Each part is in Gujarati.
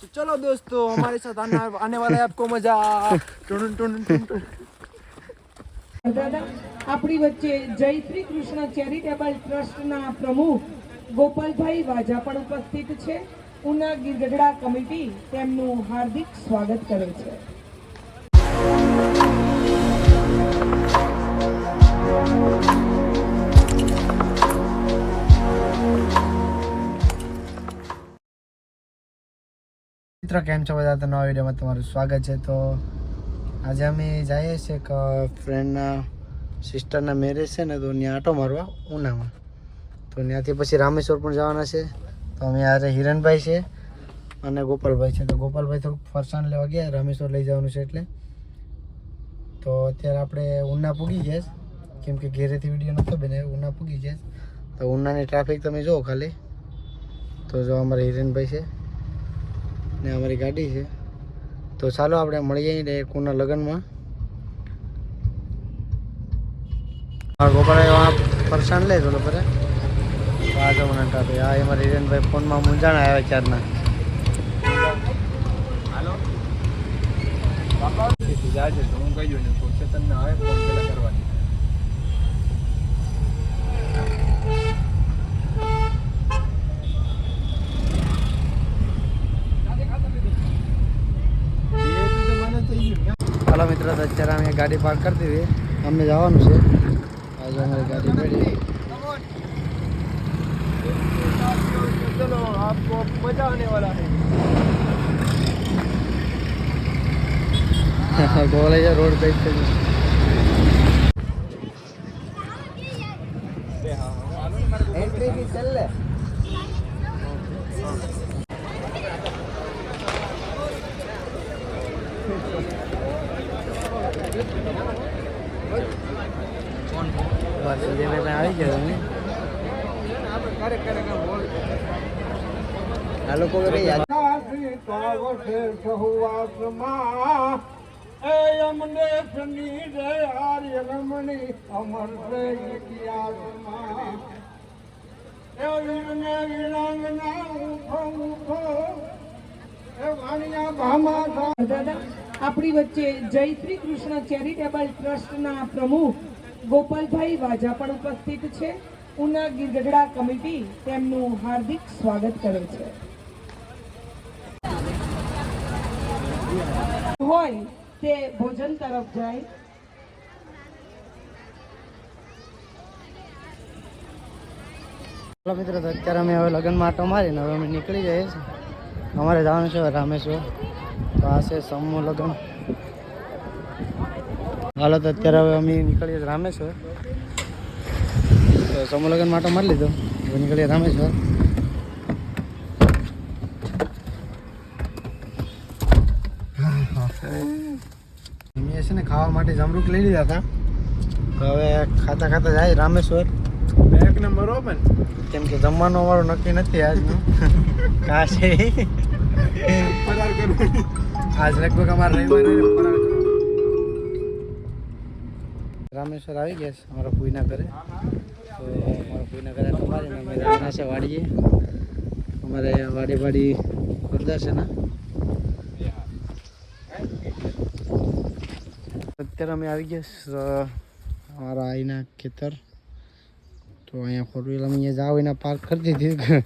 तो चलो दोस्तों हमारे साथ आना आने वाला है आपको मजा टुन टुन टुन टुन દાદા આપણી વચ્ચે જય શ્રી કૃષ્ણ ચેરિટેબલ ટ્રસ્ટના પ્રમુખ ગોપાલભાઈ વાજા પણ ઉપસ્થિત છે ઉના ગીરગઢડા કમિટી તેમનું હાર્દિક સ્વાગત કરે છે મિત્રો, કેમ છો બધા? તો નવા વિડીયોમાં તમારું સ્વાગત છે. તો આજે અમે જઈએ છીએ એક ફ્રેન્ડના સિસ્ટરના મેરેજ છે ને, તો ત્યાં આટો મારવા, ઉનામાં. તો ત્યાંથી પછી રામેશ્વર પણ જવાના છે. તો અમે આજે હિરણભાઈ છે અને ગોપાલભાઈ છે. તો ગોપાલભાઈ થોડુંક ફરસાણ લેવા ગયા, રામેશ્વર લઈ જવાનું છે એટલે. તો અત્યારે આપણે ઉના પૂગી જઈશ કેમ કે ઘેરેથી વીડિયો નહોતો બને ઉના પૂગી જઈશ તો ઉનાની ટ્રાફિક તમે જુઓ ખાલી. તો જો અમારા હિરેનભાઈ છે. ને અમારી ગાડી છે. તો ચાલો આપણે મળીએ ડાયરેક્ટ લગ્નમાં. હા ગોપાળાએ પરેશાન લે ચલો પરે. આ જમણા ટ્રાફિક હા અમારા હિરેનભાઈ ફોનમાં મૂંઝાણ આવ્યા ચારના જાજે તો હું કહી દઉં ને કોઈ ચેતન ના આવે ફોન પેલા કરવાની. અત્યારે અમે ગાડી પાર્ક કરી દીધી અમને જવાનું છે આજે અમારી ગાડી પડી चलो आपको मजा आने वाला है બોલે છે રોડ કઈ છે એન્ટ્રી की चल ले બસ જે મેં આવી ગયા તમે આ લોકો કઈ યાદ દાદા આપણી વચ્ચે જય શ્રી કૃષ્ણ ચેરિટેબલ ટ્રસ્ટના પ્રમુખ ગોપાલભાઈ વાજા પણ ઉપસ્થિત છે. ઉના ગીરગઢડા કમિટી તેમનું હાર્દિક સ્વાગત કરે છે. હોય તે ભોજન તરફ જાય. ચાલો મિત્રો અત્યારે અમે હવે લગ્નમાં માટો મારીને હવે અમે નીકળી જઈએ છીએ. અમારે જવાનું છે રામેશ્વર. તો આ સમૂહ લગ્ન. હાલો તો અત્યારે હવે અમે નીકળીએ રામેશ્વર. તો સમૂહ લગ્ન માટો મારી લીધો. હવે નીકળીએ રામેશ્વર. મેં છે ને ખાવા માટે જમરૂક લઈ લીધા હતા. તો હવે ખાતા ખાતા જાય રામેશ્વર. એક નંબર ઓપન કેમ કે જમવાનું અમારો નક્કી નથી આજનું. કા છે આજ લગભગ અમારે રવિવારે. રામેશ્વર આવી ગયા છે અમારા ભૂઈના ઘરે. તો અમારા ભૂઈના ઘરે તો અમે જવાના છે વાડીએ. અમારે વાડી વાડી જોરદાર છે ને? અત્યારે અમે આવી ગયા અમારા આઈના ખેતર. તો અહીંયા ફોર વ્હીલ અમે અહીંયા જાવ એના પાર્ક કરી દીધી.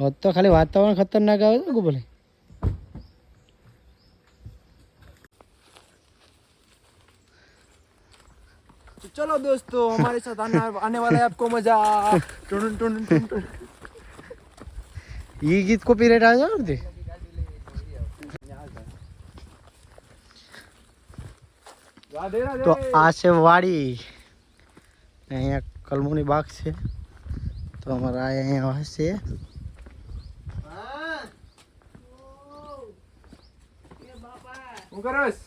હોત તો ખાલી વાતાવરણ ખતરનાક આવે છે ગોપાલ तो चलो दोस्तों हमारे साथ आना आने वाला है आपको मजा टुन टुन टुन टुन એ ગીત કોપીરાઇટ આવે છે ને રાધે રાધે તો આ છે વાડી ને અહીંયા કલમોની બાગ છે તો અમારા આ અહીંયા હશે હું કરસ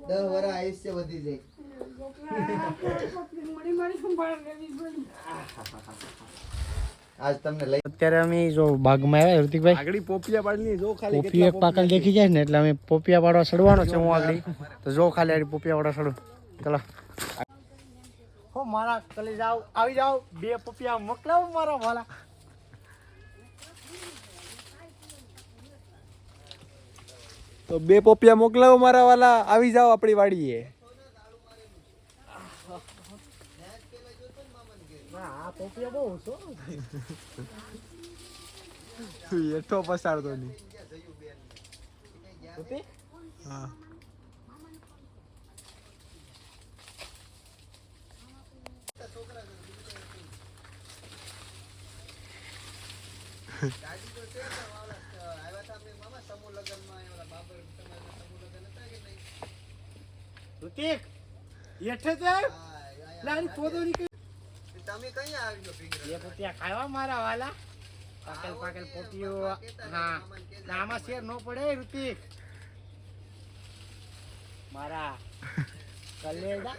દસ વર્ષ આયુષ્ય વધી જાય આજ તમને લઈ અત્યારે અમે જો બાગમાં આવ્યા ઋતિકભાઈ આગળી પોપિયા પાડની જો ખાલી પોપી એક પાકલ દેખી જાય ને એટલે અમે પોપિયા પાડવા સડવાનો છે હું આગળ. તો જો ખાલી આ પોપિયા પાડવા સડું ચલો. હો મારા કલે જાવ આવી જાવ બે પોપિયા મોકલાવો મારા વાલા. તો બે પોપિયા મોકલાવો મારા વાલા. આવી જાઓ આપણી વાડીએ. આ પોપિયા બહુ છો એઠો પસારતો નહીં હા ઋતિક એઠે તે લારી પોદો નીકળી તમે કઈ આવ્યો બે પોપિયા ખાવા મારા વાલા. પાકેલ પાકેલ પોપિયો હા. ના, આમાં શેર નો પડે ઋતિક. મારા કલેડા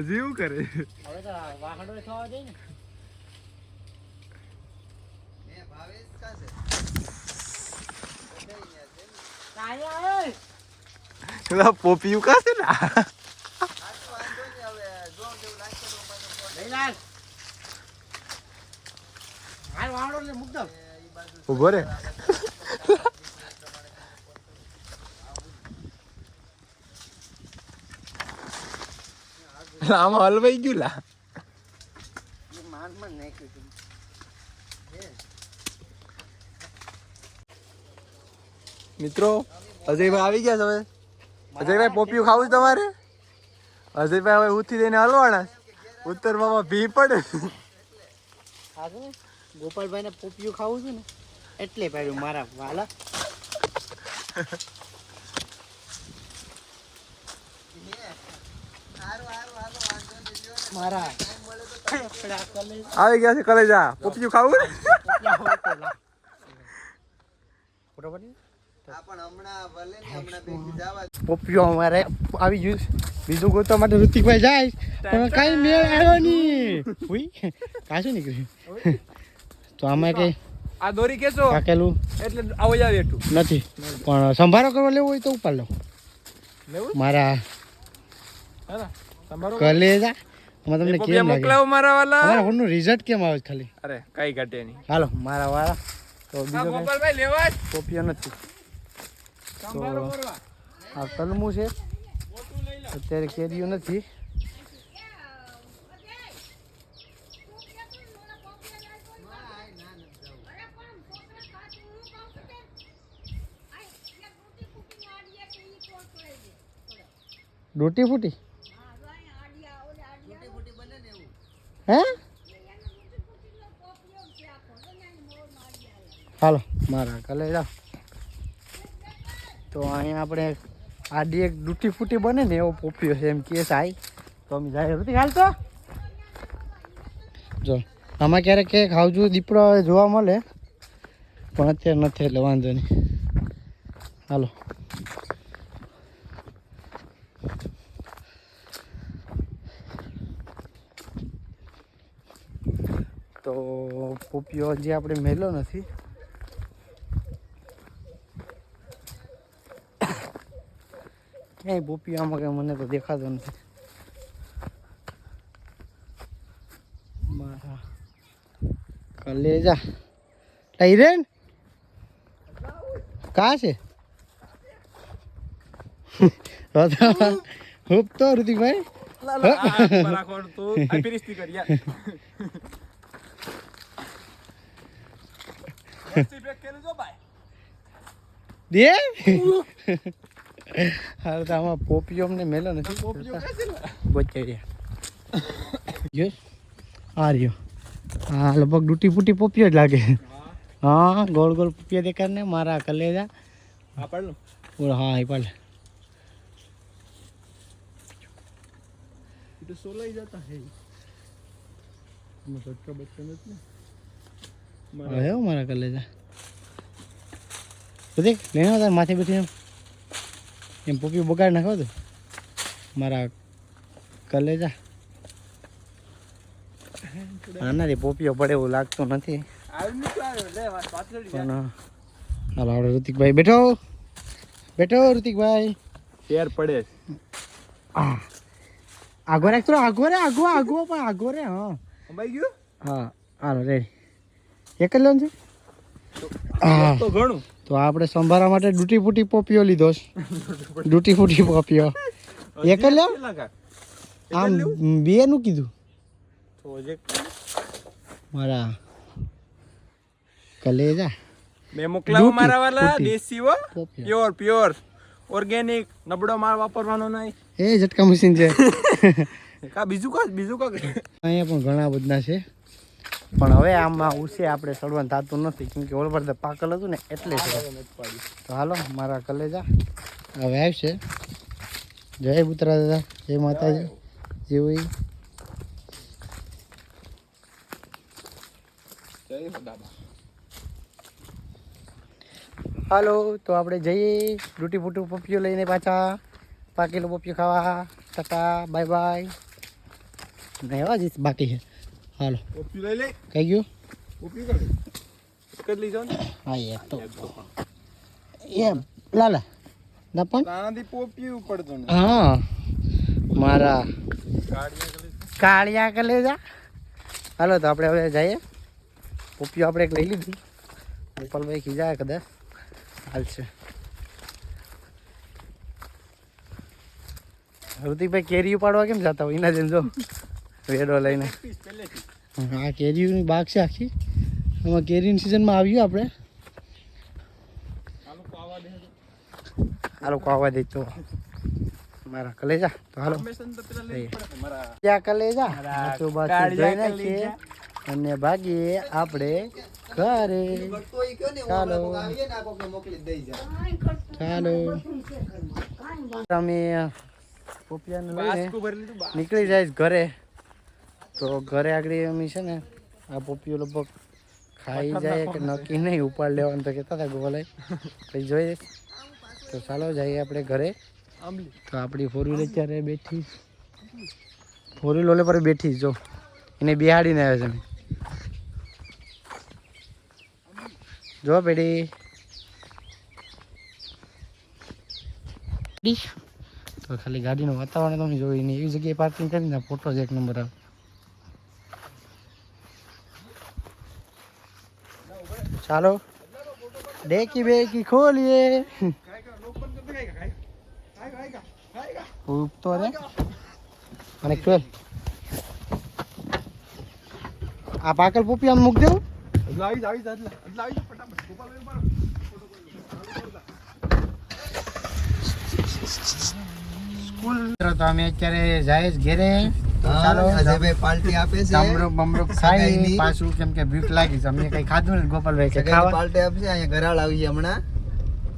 હજી શું કરે? હવે તો વાહડો થવા દે ને. કાયા એ પેલા પોપિયું કાશે ને લઈલાલ હાલ વાહડો લે મુક દો ઊભો રે. આમાં હલવાઈ ગયું લા. માન માન મિત્રો અજયભાઈ આવી ગયા તમે હવે. અજયભાઈ પોપિયું ખાવું છે તમારે? અજયભાઈ હવે ઉઠી દઈને હલવાના ઉત્તરમાં ભી પડે. છે ને? ગોપાલભાઈને પોપિયું ખાવું છું ને એટલે પાડ્યું મારા વાલા. આવી ગયા છે કલેજા. પોપિયું ખાવું ને? પોપિયા અમારે આવી ગયું. બીજું ગોતવા માટે ઋતિકભાઈ જાય. પણ કઈ મેળ આવ્યો નહીં. હુઈ કાશું નીકળ્યું. તો આમાં કઈ આ દોરી કેસો? કાકેલું. એટલે આવો જાવ એટલું નથી પણ સંભારો કરવા લેવો હોય તો ઉપાડ લો. લેવું? મારા કલેજા આમાં તમને કેમ લાગે? મારા વાલા. ફોનનું રિઝલ્ટ કેમ આવે ખાલી? અરે કઈ ઘટે નહીં. હાલો મારા વાળા તો બીજો ગોપાલભાઈ લેવા પોપિયો નથી. કરવા. આ કલમું છે. અત્યારે કેરીઓ નથી. રોટી ફૂટી હે? હાલો મારા કલે જાઓ. તો અહીંયા આપણે આડી એક ડૂટી ફૂટી બને ને એવો પોપિયો છે એમ કે સાઈ તો અમે જાય નથી હાલ તો. જો આમાં ક્યારેક ક્યાંક ખાવજો દીપડો જોવા મળે પણ અત્યારે નથી એટલે વાંધો નહીં. હાલો. તો પોપિયો હજી આપણે મેલો નથી. ક્યાંય પોપિયો આમાં કંઈ મને તો દેખાતો નથી. મારા કલેજા. ટાઈરેન કા છે? હુપ તો ઋતિકભાઈ દે હાલ તો આમાં પોપિયો અમને મેલો નથી લા બચાઈ આ રહ્યો. હા લગભગ ડૂટી ફૂટી પોપિયો જ લાગે. હા ગોળ ગોળ પોપિયા દેખાડ ને મારા કલેજા. આ પાડ હા એ પાડ. તો સોલાઈ જતા હે. એમાં સટકા બટકા ને. હવે હો મારા કલેજા. બધે લેનો તાર માથે બેઠી એમ પોપી બગાડી નાખો તો. મારા કલેજા. આનાથી પોપીઓ પડે એવું લાગતું નથી. પણ હાલો આપણે ઋતિકભાઈ બેઠો. બેઠો ઋતિકભાઈ. શેર પડે આગો રાખ થોડો આગો રે આગો આગો પણ આગો રે હા. અંબાઈ ગયું? હા હાલો રેડી. એક જ લોન છે. તો ઘણું. તો આપણે સંભાળવા માટે ડૂટી ફૂટી પોપીઓ લીધો છે. ડૂટી ફૂટી પોપીઓ. એક જ આમ બે નું કીધું. મારા કલેજા. મેં મોકલાવું મારા વાલા. દેશી હો. પ્યોર પ્યોર ઓર્ગેનિક નબળો માલ વાપરવાનો નહીં. એ ઝટકા મશીન છે. કા બીજું કા બીજું કા? અહીંયા પણ ઘણા બધા છે. પણ હવે આમાં ઉસે આપણે સડવાનું થતું નથી કેમ કે ઓલ પર પાકલ હતું ને એટલે તો હાલો મારા કલેજા હવે આવશે. જય પુત્રા દાદા જય માતાજી જેવું હાલો તો આપણે જઈએ ડૂટી ફૂટું પપિયો લઈને પાછા પાકેલું પપિયો ખાવા. Tata bye bye. એવા જ બાકી છે. હાલો. પોપી લઈ લે. કઈ ગયું? પોપી કર જ લઈ જાઓ હા એક તો. એમ લાલા ના પણ તાનાથી પોપી પડતો ને હા મારા કાળિયા કલેજા. હાલો તો આપણે હવે જઈએ. પોપિયો આપણે એક લઈ લીધી. ગોપાલભાઈ ખીજાય કદાચ. હાલશે ઋતિકભાઈ કેરી ઉપાડવા કેમ જતા હોય? એના જેમ જો. રેડો લઈને. હા કેરીઓની બાગ છે આખી. આમાં કેરીની સિઝનમાં આવ્યું આપણે. હાલો કહવા દે આવવા દે તો. મારા કલેજા તો હાલો. તો ત્યાં કલેજા બાથો નાખીએ અને ભાગીએ આપણે ઘરે. ચાલો. ચાલો. અમે પોપિયાને લઈને નીકળી જાય ઘરે. તો ઘરે આગળ એમી છે ને આ પોપીઓ લગભગ ખાઈ જાય કે નક્કી નહીં ઉપાડ લેવાનું તો કહેતા હતા ગોપાલાઈ પછી જોઈએ તો ચાલો જઈએ આપણે ઘરે. તો આપણી ફોર વ્હીલ અત્યારે બેઠી. ફોર વ્હીલ ઓલે પર બેઠી જો. એને બિહાડીને આવે છે. જો પેઢી તો ખાલી ગાડીનું વાતાવરણ તમે જોઈને એવી જગ્યાએ પાર્કિંગ કરીને ફોટો જ એક નંબર આવે. ચાલો ડેકી બેકી ખોલીએ ઉગતો રે અને ખેલ આ પાકલ પોપી આમ મૂક દેવું એટલે આવી જા આવી જા એટલે એટલે આવી જા ફટાફટ ગોપાલ ભાઈ મારો તો અમે અત્યારે જાય જ ઘેરે તો ચાલો અજયભાઈ પાર્ટી આપે છે. જમરૂક બમરૂક ખાઈ. પાછું કેમ કે ભીખ લાગી છે. અમને કઈ ખાધું ને ગોપાલભાઈ કે ખાવા. પાર્ટી આપશે અહીંયા ગરાળ આવી છે હમણાં.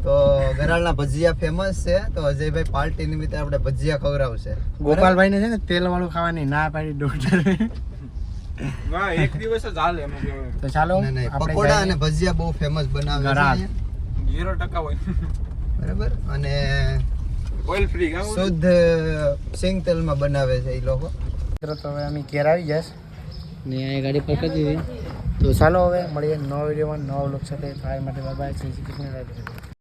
તો ગરાળના ભજીયા ફેમસ છે. તો અજયભાઈ પાર્ટી નિમિત્તે આપણે ભજીયા ખવડાવશે. ગોપાલભાઈ ને છે ને તેલ વાળું ખાવાની ના પાડી ડોક્ટર એક દિવસ જ હાલે તો ચાલો પકોડા અને ભજીયા બહુ ફેમસ બનાવે છે ઝીરો ટકા હોય. બરાબર? અને ઓઇલ ફ્રી શુદ્ધ સિંગ તેલમાં બનાવે છે એ લોકો. મિત્રો, તો હવે અમે ઘેર આવી જશ ને અહીંયા ગાડી પકડી દીધી. તો ચાલો હવે મળીએ નવો વિડીયોમાં. નવો લોક સાથે. તો માટે બાય બાય શ્રી કૃષ્ણ.